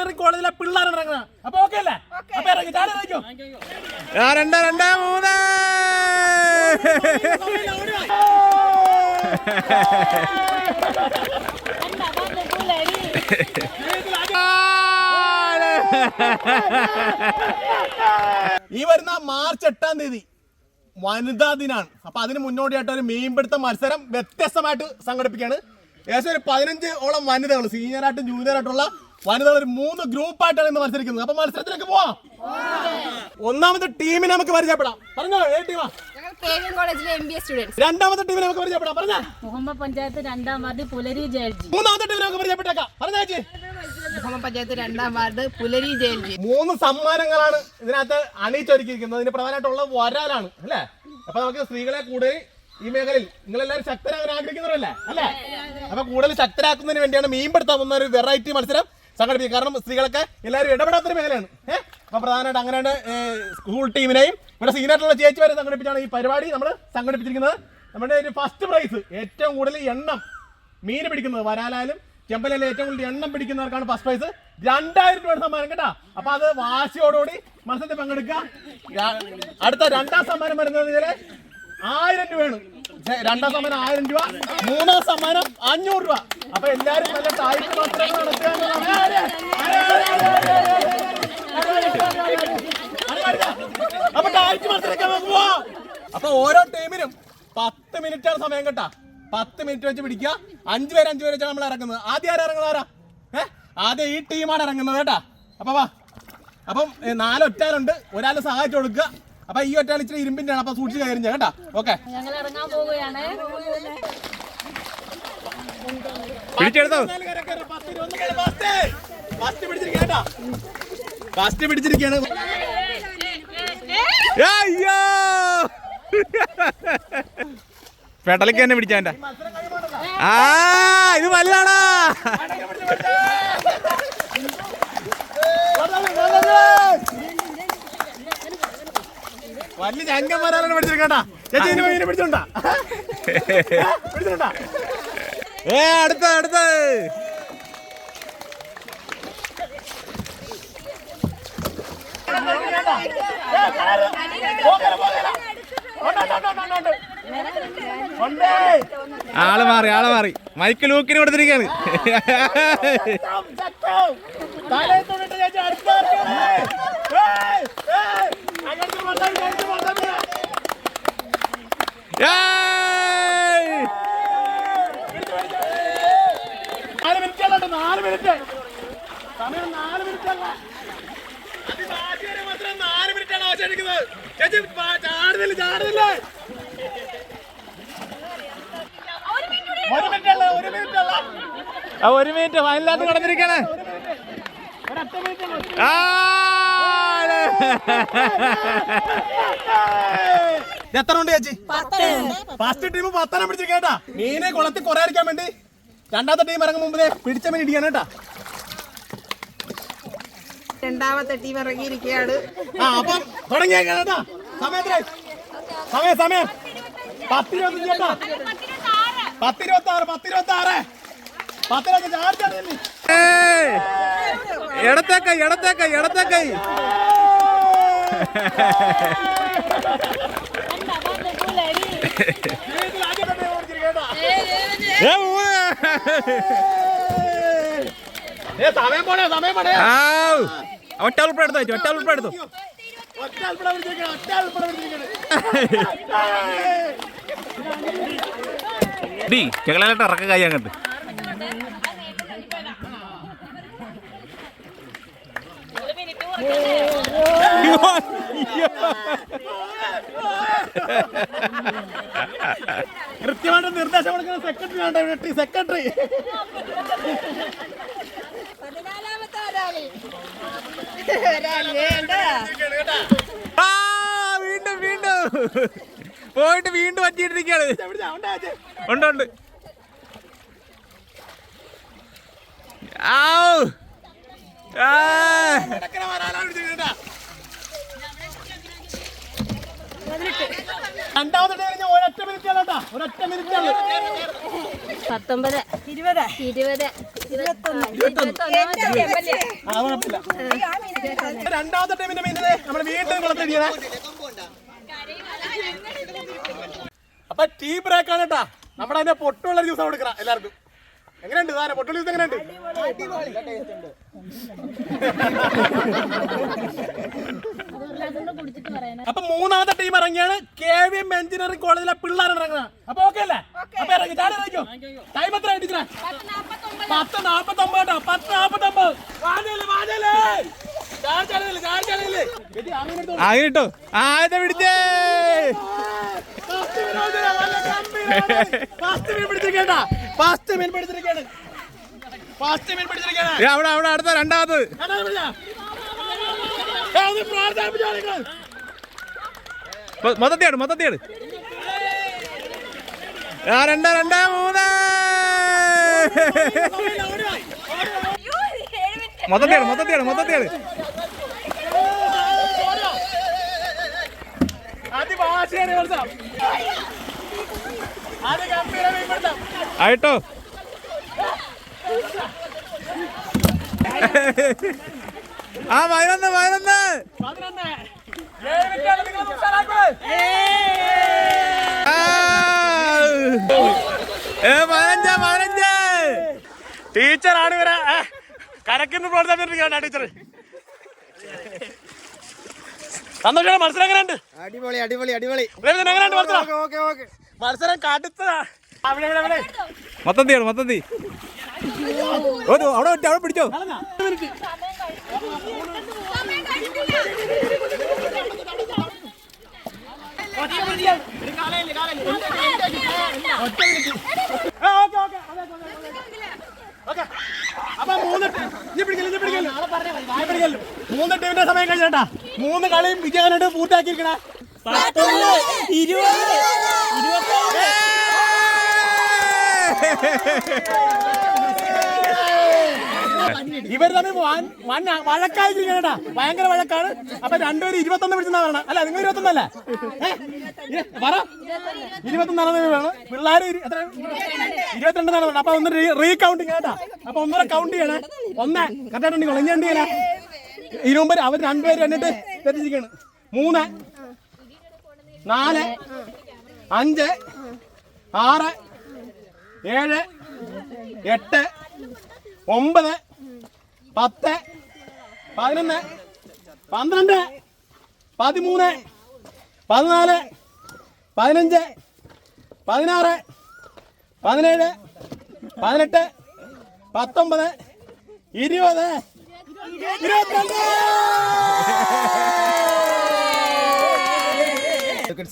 Engineering കോളേജിലെ പിള്ളേരാണ് ഇറങ്ങുന്നത് അപ്പൊ ഓക്കെ അല്ലേ? അപ്പൊ ഇറങ്ങി. ചാടി ഇറങ്ങിക്കോ. ആ രണ്ട് രണ്ട് മൂന്ന്. ഈ വരുന്ന മാർച്ച് എട്ടാം തീയതി വനിതാ ദിനാണ്. അപ്പൊ അതിന് മുന്നോടിയായിട്ട് ഒരു മീൻപിടുത്ത മത്സരം വ്യത്യസ്തമായിട്ട് സംഘടിപ്പിക്കുകയാണ്. ഏകദേശം ഒരു പതിനഞ്ച് ഓളം വനിതകൾ സീനിയർ ആയിട്ടും ജൂനിയർ ആയിട്ടുള്ള വനിതകൾ ഒരു മൂന്ന് ഗ്രൂപ്പായിട്ടാണ് ഇന്ന് മത്സരിക്കുന്നത്. അപ്പൊ മത്സരത്തിലേക്ക് പോവാം. ഒന്നാമത്തെ ടീമിനെ നമുക്ക് പരിചയപ്പെടാം. പറഞ്ഞോ ഏ ടീമാ? ഞങ്ങൾ കെ കോളേജിലെ എം ബി എ സ്റ്റുഡൻസ് രണ്ടാമത്തെ ടീമിനെ നമുക്ക് പരിചയപ്പെടാം. പറഞ്ഞ. മുഹമ്മദ് പഞ്ചായത്ത് രണ്ടാം വാർഡ് പുലരി ജയൽജി. മൂന്നാമത്തെ ടീമിനെ നമുക്ക് പരിചയപ്പെട്ടേക്കാം പറഞ്ഞേ ചേച്ചി. മുഹമ്മദ് പഞ്ചായത്ത് രണ്ടാം വാർഡ് പുലരി ജയിൽജി. മൂന്ന് സമ്മാനങ്ങളാണ് ഇതിനകത്ത് അണിയിച്ചൊരുക്കിയിരിക്കുന്നത്. ഇതിന് പ്രധാനമായിട്ടുള്ള വരാലാണ് അല്ലേ? അപ്പൊ നമുക്ക് സ്ത്രീകളെ കൂടുതൽ ഈ മേഖലയിൽ നിങ്ങളെല്ലാവരും ശക്തരാകാൻ ആഗ്രഹിക്കുന്നവരല്ലേ? അല്ലേ? അപ്പൊ കൂടുതൽ ശക്തരാക്കുന്നതിന് വേണ്ടിയാണ് മീൻപിടുത്തം എന്ന ഒരു വെറൈറ്റി മത്സരം. സംഘടിപ്പിക്കുക കാരണം സ്ത്രീകളൊക്കെ എല്ലാവരും ഇടപെടാത്തൊരു മേഖലയാണ്. ഏഹ് അപ്പൊ പ്രധാനമായിട്ട് അങ്ങനെയാണ് സ്കൂൾ ടീമിനെയും ഇവിടെ സീനിയറായിട്ടുള്ള ചേച്ചി വരെ സംഘടിപ്പിച്ചാണ് ഈ പരിപാടി നമ്മൾ സംഘടിപ്പിച്ചിരിക്കുന്നത്. നമ്മുടെ ഒരു ഫസ്റ്റ് പ്രൈസ് ഏറ്റവും കൂടുതൽ എണ്ണം മീൻ പിടിക്കുന്നത്. വരാലായാലും ചെമ്പലിലെ ഏറ്റവും കൂടുതൽ എണ്ണം പിടിക്കുന്നവർക്കാണ് ഫസ്റ്റ് പ്രൈസ് രണ്ടായിരം രൂപ സമ്മാനം കേട്ടാ? അപ്പൊ അത് വാശിയോടുകൂടി മത്സരത്തിൽ പങ്കെടുക്കുക. അടുത്ത രണ്ടാം സമ്മാനം വരുന്നത് ആയിരം രൂപയാണ്. രണ്ടാം സമ്മാനം ആയിരം രൂപ മൂന്നാം സമ്മാനം അഞ്ഞൂറ് രൂപ. അപ്പൊ എല്ലാരും നല്ല താഴ്ച മത്സരങ്ങൾ അപ്പൊ ഓരോ ടീമിനും പത്ത് മിനിറ്റാണ് സമയം കേട്ടാ. പത്ത് മിനിറ്റ് വെച്ച് പിടിക്കുക. അഞ്ചു പേര് അഞ്ചു പേര് വെച്ചാണ് നമ്മൾ ഇറങ്ങുന്നത്. ആദ്യം ആരാ ഇറങ്ങുന്നത്? ആരാ? ഏ? ആദ്യം ഈ ടീമാണ് ഇറങ്ങുന്നത് കേട്ടാ. അപ്പൊ വാ. അപ്പം നാലൊറ്റാലുണ്ട് ഒരാൾ സഹായിച്ചു കൊടുക്കുക. അപ്പൊ ഈ ഒറ്റ ഇച്ചിരി ഇരുമ്പിന്റെ ആണ്. അപ്പൊ സൂക്ഷിച്ച് കയറി കേട്ടാ? ഓക്കെ ഞങ്ങൾ ഇറങ്ങാൻ പോവുകയാണ്. പിടിച്ചെടുത്തോ. ഫസ്റ്റ് അയ്യോ! പെടലിക്ക് തന്നെ പിടിച്ചാ ആ ഇത് വല്ലാടാ. വലിയ ചങ്കന്മാരാണ് പിടിച്ചിരിക്കട്ടാ ചേച്ചി ഇതിന് പിടിച്ചോണ്ടാ പിടിച്ചോണ്ടാ ഏ അടുത്ത അടുത്ത. ആൾ മാറി ആൾ മാറി. മൈക്ക് ലൂക്കിന് കൊടുത്തിരിക്കാണ്. ഏയ്! നാല് മിനിറ്റ് അല്ല നാല് മിനിറ്റ് സമയം നാല് മിനിറ്റ് അല്ല അതിഭാഗ്യകരം മാത്രം നാല് മിനിറ്റ് ആണ് അവശേഷിക്കുന്നത് ചേച്ചി പാ- ചാടുന്നില്ല ചാടുന്നില്ല ഒരു മിനിറ്റ് ഫൈനലായിട്ട് കടന്നിരിക്കാണ് എത്ര ഉണ്ട് ചേച്ചി? ഫസ്റ്റ് ടീം പത്തനം പിടിച്ച് കേട്ടാ. മീനെ കുളത്തിൽ കുറെ അടിക്കാൻ വേണ്ടി രണ്ടാമത്തെ ടീം ഇറങ്ങും മുമ്പേ പിടിച്ച മീൻ ഇടിയാണ് കേട്ടാ. രണ്ടാമത്തെ ടീം ഇറങ്ങിയിരിക്കുകയാണ്. ആ അപ്പം തുടങ്ങിയേക്കാം കേട്ടാ. സമയത്തിനായി സമയം സമയം. പത്തിരുപത്തഞ്ച് കേട്ടാ. പത്തിരുപത്തി ആറ് പത്തിരുപത്തി ആറ് ആർച്ചാണ് ഏയ്! ഇടത്തേക്കൈ ഇടത്തേക്കൈ ഇടത്തേക്കൈ. ഏ, മൂന്ന്. ഏ സമയം പോണേ സമയം പോണേ. ഒറ്റ ഉൾപ്പെടെ എടുത്തോ ചേച്ചി, ഒറ്റ ഉൾപ്പെടെ എടുത്തോ ഡി ചെകളായിട്ട് ഇറക്ക കൈ അങ്ങോട്ട്. കൃത്യമായിട്ട് നിർദ്ദേശം കൊടുക്കുന്ന സെക്രട്ടറി ആണ് സെക്രട്ടറി വീണ്ടും വീണ്ടും. പോയിട്ട് വീണ്ടും പറ്റിയിട്ടിരിക്കാണ് ഉണ്ട് ഉണ്ട്. പത്തൊമ്പത്. ഇരുപത്. ഇരുപത്. രണ്ടാമത്തെ ടൈമിന്റെ മീനിനെ നമ്മൾ വീണ്ടും കുളത്തിരിക്കണേ അപ്പൊ ടീ ബ്രേക്ക് ആണ് കേട്ടാ. നമ്മുടെ അതിന്റെ പൊട്ടുള്ള ജ്യൂസ് കൊടുക്കണം എല്ലാവർക്കും. എങ്ങനെയുണ്ട് സാധനം? പൊട്ടുള്ള ജ്യൂസ് എങ്ങനെയുണ്ട്? അടിപൊളി. അപ്പൊ മൂന്നാമത്തെ ടീം ഇറങ്ങിയാണ് കെ വി എം എഞ്ചിനീയറിംഗ് കോളേജിലെ പിള്ളേർ ഇറങ്ങുന്നത്. അപ്പൊ ഓക്കെ അല്ലേ? അപ്പൊ ഇറങ്ങി. ചാടി ഇറങ്ങിക്കോ? ടൈം എത്ര ടീച്ചറെ? പത്ത് നാപ്പത്തി ഒമ്പത് കേട്ടോ പത്ത് നാപ്പത്തി ഒമ്പത് ചാടിയില്ലേ ചേച്ചി, അങ്ങനെ ഇട്ടോ. ആദ്യത്തെ പിടിച്ചേ. അവിടെ അവിടെ അടുത്ത രണ്ടാമത് അതാ പിടിച്ചോ. ഏ, ഒന്ന് പ്രോത്സാഹിപ്പിച്ചോ നിങ്ങൾ. മൊത്തത്തിയാണ് മൊത്തത്തിയാണ് ആ രണ്ട് രണ്ട് മൂന്ന്. മൊത്തത്തിയാണ് മൊത്തത്തിയാണ് മൊത്തത്തിയാണ്. ആയിട്ടോ ആ പതിനൊന്ന് പതിനൊന്ന് പതിനഞ്ച് പതിനഞ്ച് ടീച്ചറാണ് ഇവരെ. കരക്കിന്ന് കരക്കുന്ന ടീച്ചർ സന്തോഷം മത്സരം എങ്ങനെയുണ്ട്? അടിപൊളി അടിപൊളി അടിപൊളി. എങ്ങനെയുണ്ട് മത്സരം? ഓക്കെ ഓക്കെ മത്സരം കടുത്തതാ. അവിടെ ഇവിടെ മൊത്തം മൊത്തത്തിയാണ് മൊത്തത്തി ഓ, ദോ, അവിടെ അവിടെ പിടിച്ചോ അപ്പൊ മൂന്ന് ഇനി ഇനി. മൂന്ന് ടീമിന്റെ സമയം കഴിഞ്ഞാട്ടാ മൂന്ന് കളിയും വിജയനായിട്ട് പൂർത്തിയാക്കിയിരിക്കണേ ഇവർ തമ്മിൽ വഴക്കായിട്ടാ ഭയങ്കര വഴക്കാണ്. അപ്പൊ രണ്ടുപേരും ഇരുപത്തൊന്ന് പിടിച്ചെന്നാ പറയണ. അല്ല നിങ്ങൾ ഇരുപത്തൊന്നല്ലേ? പറ. ഇരുപത്തൊന്നാണെന്ന് വേണം. പിള്ളേർ എത്ര? ഇരുപത്തിരണ്ടെന്നാണ് അപ്പൊ ഒന്ന് റീ കൗണ്ടിങ് കേട്ടാ. അപ്പൊ ഒന്നര കൗണ്ട് ചെയ്യണേ. ഒന്ന് കറക്റ്റായിട്ട് ഒളിഞ്ഞണ്ടി ചെയ്യണേ? മുമ്പ് അവർ രണ്ടുപേരും എന്നിട്ട് തെറ്റിച്ചിരിക്കാണ്. മൂന്ന് നാല് അഞ്ച് ആറ് ഏഴ് എട്ട് ഒമ്പത് പത്ത് പതിനൊന്ന് പന്ത്രണ്ട് പതിമൂന്ന് പതിനാല് പതിനഞ്ച് പതിനാറ് പതിനേഴ് പതിനെട്ട് പത്തൊമ്പത് ഇരുപത് ഇരുപത്തിരണ്ട്!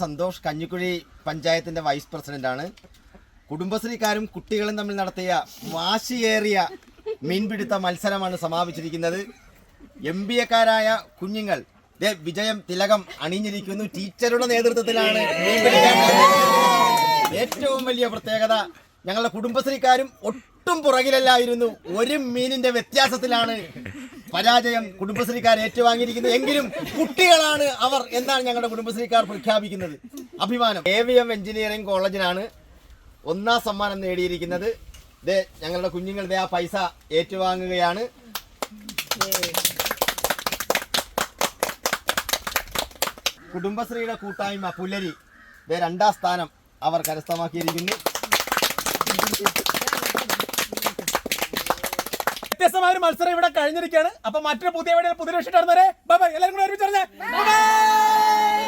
സന്തോഷ് കഞ്ഞിക്കുഴി പഞ്ചായത്തിന്റെ വൈസ് പ്രസിഡന്റ് ആണ് കുടുംബശ്രീക്കാരും കുട്ടികളും തമ്മിൽ നടത്തിയ വാശിയേറിയ മീൻപിടുത്ത മത്സരമാണ് സമാപിച്ചിരിക്കുന്നത്. എം ബി എക്കാരായ കുഞ്ഞുങ്ങൾ വിജയം തിലകം അണിഞ്ഞിരിക്കുന്നു. ടീച്ചറുടെ നേതൃത്വത്തിലാണ് ഏറ്റവും വലിയ പ്രത്യേകത ഞങ്ങളുടെ കുടുംബശ്രീക്കാരും ഒട്ടും പുറകിലല്ലായിരുന്നു. ഒരു മീനിന്റെ വ്യത്യാസത്തിലാണ് പരാജയം കുടുംബശ്രീക്കാർ ഏറ്റുവാങ്ങിയിരിക്കുന്നത്. എങ്കിലും കുട്ടികളാണ് അവർ എന്നാണ് ഞങ്ങളുടെ കുടുംബശ്രീക്കാർ പ്രഖ്യാപിക്കുന്നത്. അഭിമാനം. എ വി എം എഞ്ചിനീയറിംഗ് കോളേജിനാണ് ഒന്നാം സമ്മാനം നേടിയിരിക്കുന്നത്. ദേ ഞങ്ങളുടെ കുഞ്ഞുങ്ങൾ ദേ ആ പൈസ ഏറ്റുവാങ്ങുകയാണ്. കുടുംബശ്രീയുടെ കൂട്ടായ്മ പുലരി. ദേ രണ്ടാം സ്ഥാനം അവർ കരസ്ഥമാക്കിയിരിക്കുന്നു. വ്യത്യസ്തമായ ഒരു മത്സരം ഇവിടെ കഴിഞ്ഞിരിക്കുകയാണ്. അപ്പൊ മറ്റൊരു പുതിയ വീഡിയോ പുതിയ വിഷയം